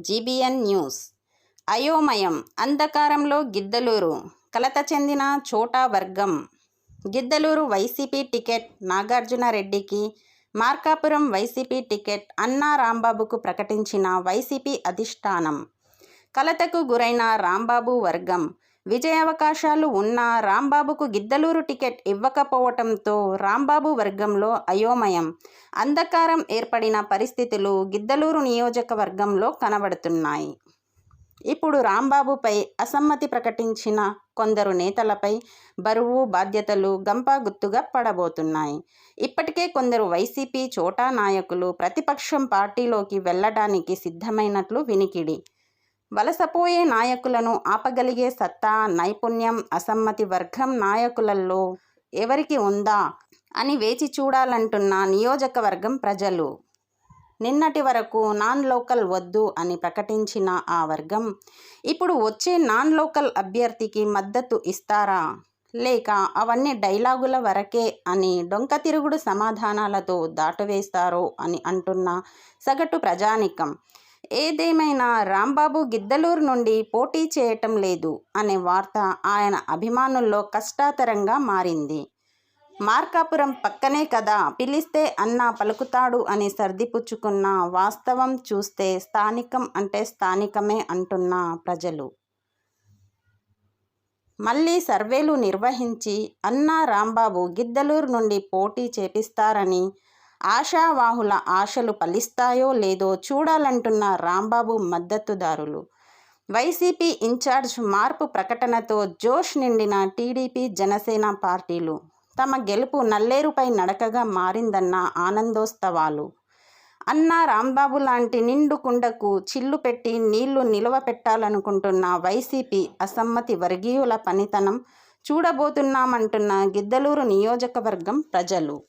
GBN news. అయోమయం. అంధకారంలో గిద్దలూరు. కలత చెందిన చోటా వర్గం. గిద్దలూరు వైసీపీ టికెట్ నాగార్జున రెడ్డికి మార్కాపురం వైసీపీ టికెట్ అన్నా రాంబాబుకు ప్రకటించిన వైసీపీ అధిష్టానం. కలతకు గురైన రాంబాబు వర్గం. విజయావకాశాలు ఉన్న రాంబాబుకు గిద్దలూరు టికెట్ ఇవ్వకపోవటంతో రాంబాబు వర్గంలో అయోమయం. అంధకారం ఏర్పడిన పరిస్థితులు గిద్దలూరు నియోజకవర్గంలో కనబడుతున్నాయి. ఇప్పుడు రాంబాబుపై అసమ్మతి ప్రకటించిన కొందరు నేతలపై బరువు బాధ్యతలు గంపా గుత్తుగా పడబోతున్నాయి. ఇప్పటికే కొందరు వైసీపీ చోటా నాయకులు ప్రతిపక్షం పార్టీలోకి వెళ్ళడానికి సిద్ధమైనట్లు వినికిడి. వలసపోయే నాయకులను ఆపగలిగే సత్తా నైపుణ్యం అసమ్మతి వర్గం నాయకులలో ఎవరికి ఉందా అని వేచి చూడాలంటున్న నియోజకవర్గం ప్రజలు. నిన్నటి వరకు నాన్ లోకల్ వద్దు అని ప్రకటించిన ఆ వర్గం ఇప్పుడు వచ్చే నాన్ లోకల్ అభ్యర్థికి మద్దతు ఇస్తారా? లేక అవన్నీ డైలాగుల వరకే అని డొంక తిరుగుడు సమాధానాలతో దాటవేస్తారో అని అంటున్న సగటు ప్రజానికం. ఏదేమైనా రాంబాబు గిద్దలూరు నుండి పోటీ చేయటం లేదు అనే వార్త ఆయన అభిమానుల్లో కష్టాతరంగా మారింది. మార్కాపురం పక్కనే కదా పిలిస్తే అన్న పలుకుతాడు అని సర్దిపుచ్చుకున్న వాస్తవం చూస్తే స్థానికం అంటే స్థానికమే అంటున్న ప్రజలు. మళ్ళీ సర్వేలు నిర్వహించి అన్నా రాంబాబు గిద్దలూరు నుండి పోటీ చేపిస్తారని ఆశావాహుల ఆశలు ఫలిస్తాయో లేదో చూడాలంటున్న రాంబాబు మద్దతుదారులు. వైసీపీ ఇన్ఛార్జ్ మార్పు ప్రకటనతో జోష్ నిండిన టీడీపీ జనసేన పార్టీలు. తమ గెలుపు నల్లేరుపై నడకగా మారిందన్న ఆనందోత్సవాలు. అన్న రాంబాబు లాంటి నిండు కుండకు చిల్లు పెట్టి నీళ్ళు నిలువ పెట్టాలనుకుంటున్న వైసీపీ అసమ్మతి వర్గీయుల పనితనం చూడబోతున్నామంటున్న గిద్దలూరు నియోజకవర్గం ప్రజలు.